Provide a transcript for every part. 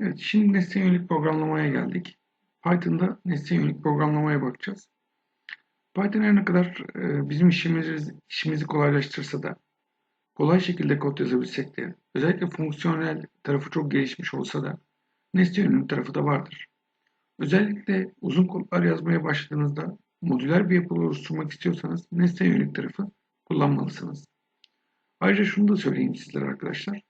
Evet, şimdi nesne yönelik programlamaya geldik. Python'da nesne yönelik programlamaya bakacağız. Python her ne kadar e, bizim işimizi, işimizi kolaylaştırsa da, kolay şekilde kod yazabilsek de, özellikle fonksiyonel tarafı çok gelişmiş olsa da, nesne yönelik tarafı da vardır. Özellikle uzun kodlar yazmaya başladığınızda, modüler bir yapı oluşturmak istiyorsanız nesne yönelik tarafı kullanmalısınız. Ayrıca şunu da söyleyeyim sizlere arkadaşlar.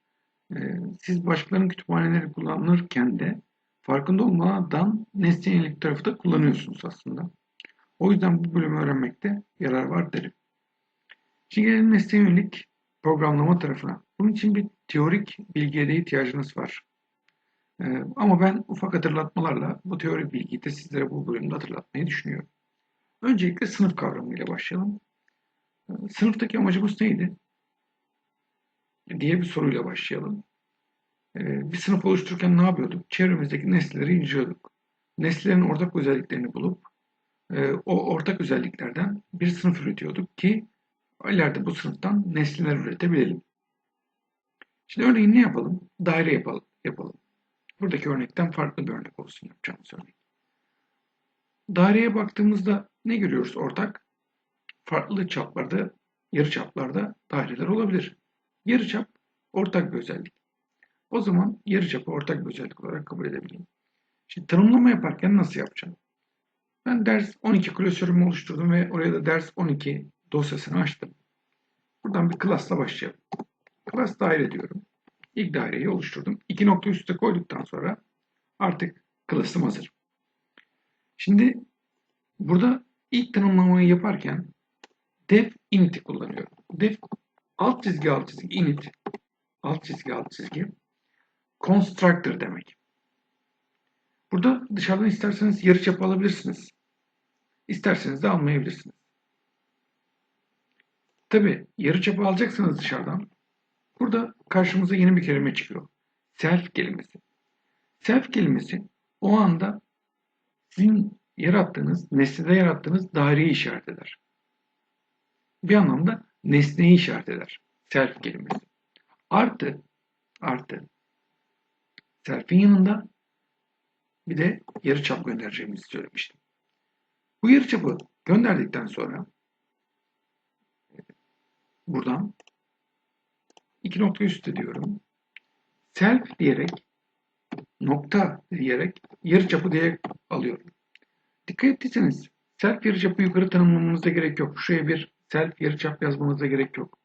Ee, siz başkalarının kütüphaneleri kullanırken de farkında olmadan nesne yönelik tarafı da kullanıyorsunuz aslında. O yüzden bu bölümü öğrenmekte yarar var derim. Şimdi gelelim nesne yönelik programlama tarafına. Bunun için bir teorik bilgiye de ihtiyacınız var. Ee, ama ben ufak hatırlatmalarla bu teorik bilgiyi de sizlere bu bölümde hatırlatmayı düşünüyorum. Öncelikle sınıf kavramıyla başlayalım. Ee, sınıftaki amacımız neydi? Diye bir soruyla başlayalım. Ee, bir sınıf oluştururken ne yapıyorduk? Çevremizdeki nesneleri inceliyorduk. Nesnelerin ortak özelliklerini bulup e, o ortak özelliklerden bir sınıf üretiyorduk ki ileride bu sınıftan nesneler üretebilelim. Şimdi örneğin ne yapalım? Daire yapalım. Buradaki örnekten farklı bir örnek olsun yapacağımız örnek. Daireye baktığımızda ne görüyoruz ortak? Farklı çaplarda, yarı çaplarda daireler olabilir. Yarıçap ortak bir özellik. O zaman yarıçapı ortak bir özellik olarak kabul edebilirim. Şimdi tanımlama yaparken nasıl yapacağım? Ben ders 12 klasörümü oluşturdum ve oraya da ders 12 dosyasını açtım. Buradan bir class'la başlayalım. Class daire diyorum. İlk daireyi oluşturdum. İki nokta üstte koyduktan sonra artık class'ım hazır. Şimdi burada ilk tanımlamayı yaparken def init'i kullanıyorum. Def alt çizgi alt çizgi init alt çizgi alt çizgi constructor demek. Burada dışarıdan isterseniz yarıçapı alabilirsiniz. İsterseniz de almayabilirsiniz. Tabi yarıçapı alacaksınız dışarıdan. Burada karşımıza yeni bir kelime çıkıyor. Self kelimesi. Self kelimesi o anda sizin yarattığınız, nesnede yarattığınız daireyi işaret eder. Bir anlamda nesneyi işaret eder. Self kelimesi. Artı, artı. Self'in yanında bir de yarıçap göndereceğimizi söylemiştim. Bu yarıçapı gönderdikten sonra buradan iki nokta üstte diyorum. Self diyerek nokta diyerek yarıçapı diye alıyorum. Dikkat ettiyseniz self yarıçapı yukarı tanımlamamıza gerek yok. Şuraya bir self yarıçap yazmanıza gerek yok.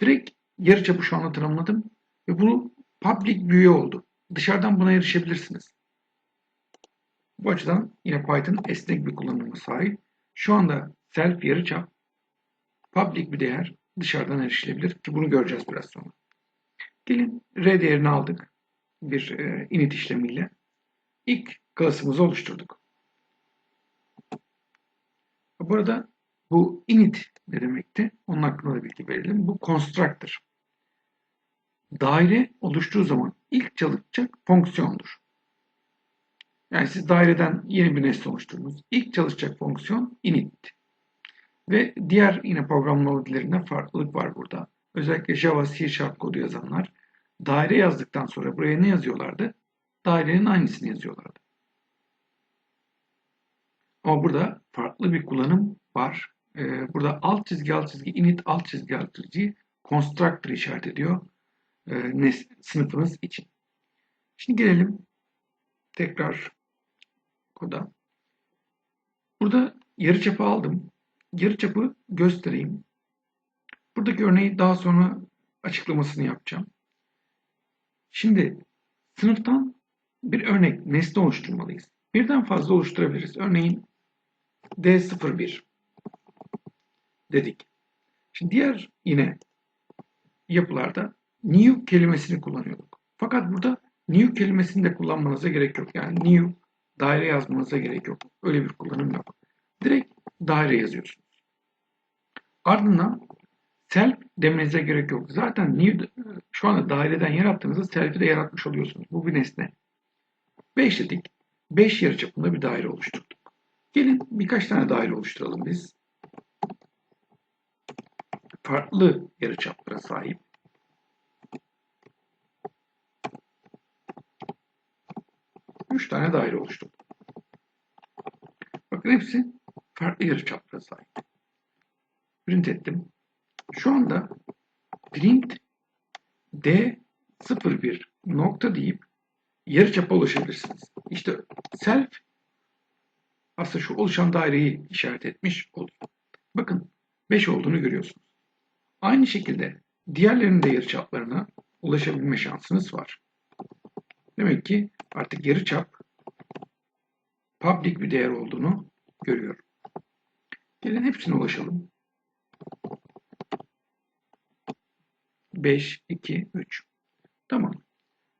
Direkt yarıçapı şu anda tanımladım ve bunu public view oldu. Dışarıdan buna erişebilirsiniz. Bu açıdan yine Python esnek bir kullanıma sahip. Şu anda self yarıçap public bir değer dışarıdan erişilebilir ki bunu göreceğiz biraz sonra. Gelin R değerini aldık bir e, init işlemiyle. İlk klasımızı oluşturduk. Burada bu init ne demekti? Onun hakkında da bilgi verelim. Bu constructor. Daire oluştuğu zaman ilk çalışacak fonksiyondur. Yani siz daireden yeni bir nesne oluşturdunuz. İlk çalışacak fonksiyon init. Ve diğer yine programlama dillerinde farklılık var burada. Özellikle Java, C Sharp kodu yazanlar daire yazdıktan sonra buraya ne yazıyorlardı? Dairenin aynısını yazıyorlardı. Ama burada farklı bir kullanım var e, burada alt çizgi alt çizgi init alt çizgi alt çizgi constructor işaret ediyor e, nes, sınıfınız için. Şimdi gelelim tekrar koda. Burada yarıçapı aldım. Yarıçapı göstereyim. Buradaki örneği daha sonra açıklamasını yapacağım. Şimdi sınıftan bir örnek nesne oluşturmalıyız. Birden fazla oluşturabiliriz. Örneğin D01 dedik. Şimdi diğer yine yapılarda new kelimesini kullanıyorduk. Fakat burada new kelimesini de kullanmanıza gerek yok. Yani new daire yazmanıza gerek yok. Öyle bir kullanım yok. Direkt daire yazıyorsunuz. Ardından self demenize gerek yok. Zaten new şu anda daireden yarattığınızda self'i de yaratmış oluyorsunuz. Bu bir nesne. 5 dedik. 5 yarıçapında bir daire oluşturduk. Gelin birkaç tane daire oluşturalım biz farklı yarıçaplara sahip. 3 tane daire oluşturdum. Bakın hepsi farklı yarıçaplara sahip. Print ettim. Şu anda print D01 nokta deyip yarıçapa ulaşabilirsiniz. İşte self aslında şu oluşan daireyi işaret etmiş oluyor. Bakın 5 olduğunu görüyorsunuz. Aynı şekilde diğerlerinin de yarıçaplarına ulaşabilme şansınız var. Demek ki artık yarıçap public bir değer olduğunu görüyorum. Gelin hepsine ulaşalım. 5, 2, 3. Tamam.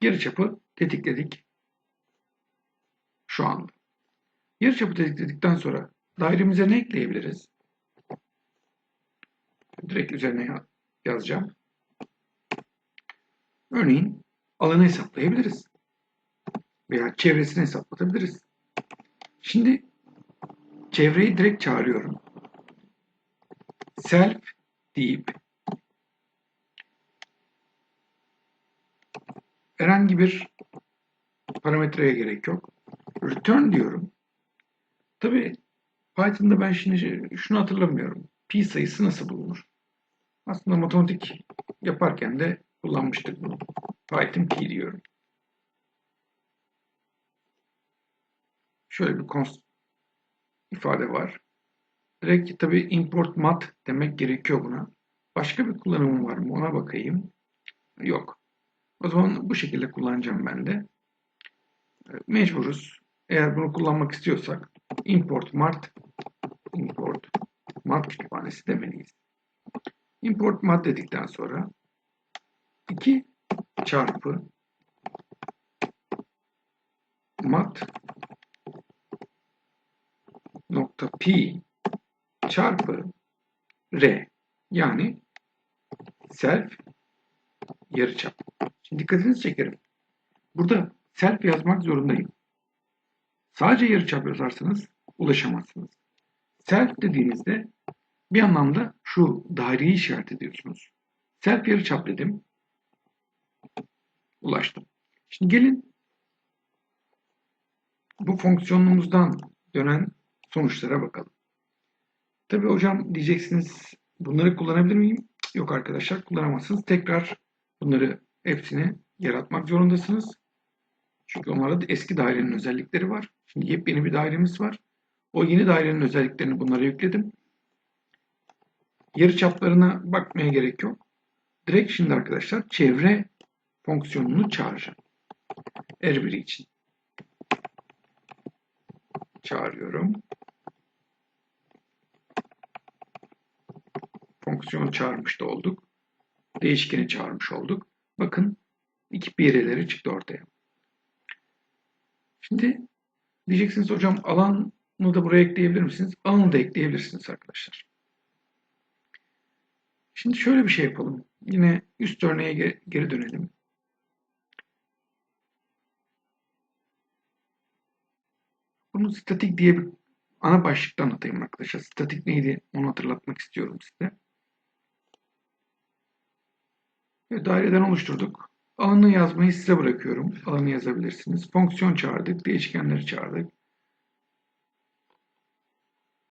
Yarıçapı tetikledik. Şu anda. Yarıçapı tetikledikten sonra dairemize ne ekleyebiliriz? Direkt üzerine yazacağım. Örneğin alanı hesaplayabiliriz. Veya çevresini hesaplatabiliriz. Şimdi çevreyi direkt çağırıyorum. Self deyip herhangi bir parametreye gerek yok. Return diyorum. Tabi Python'da ben şimdi şunu hatırlamıyorum. Pi sayısı nasıl bulunur? Aslında matematik yaparken de kullanmıştık bunu. Python Pi diyorum. Şöyle bir const ifade var. Direkt tabi import mat demek gerekiyor buna. Başka bir kullanımım var mı ona bakayım. Yok. O zaman bu şekilde kullanacağım ben de. Mecburuz. Eğer bunu kullanmak istiyorsak import mart import mat kütüphanesi demeliyiz. Import mat dedikten sonra 2 çarpı mat nokta pi çarpı r yani self yarıçap. Şimdi dikkatinizi çekerim. Burada self yazmak zorundayım. Sadece yarıçap yazarsanız ulaşamazsınız. Self dediğinizde bir anlamda şu daireyi işaret ediyorsunuz. Self yarıçap dedim. Ulaştım. Şimdi gelin bu fonksiyonumuzdan dönen sonuçlara bakalım. Tabi hocam diyeceksiniz bunları kullanabilir miyim? Yok arkadaşlar kullanamazsınız. Tekrar bunları hepsini yaratmak zorundasınız. Çünkü onlarda da eski dairenin özellikleri var. Şimdi yepyeni bir dairemiz var. O yeni dairenin özelliklerini bunlara yükledim. Yarı çaplarına bakmaya gerek yok. Direkt şimdi arkadaşlar çevre fonksiyonunu çağıracağım. Her biri için. Çağırıyorum. Fonksiyonu çağırmış da olduk. Değişkeni çağırmış olduk. Bakın iki bireleri çıktı ortaya. Şimdi diyeceksiniz hocam alanı da buraya ekleyebilir misiniz? Alanı da ekleyebilirsiniz arkadaşlar. Şimdi şöyle bir şey yapalım. Yine üst örneğe geri dönelim. Bunu statik diye bir ana başlıkta anlatayım arkadaşlar. Statik neydi onu hatırlatmak istiyorum size. Ve daireden oluşturduk. Alanı yazmayı size bırakıyorum. Alanı yazabilirsiniz. Fonksiyon çağırdık, değişkenleri çağırdık.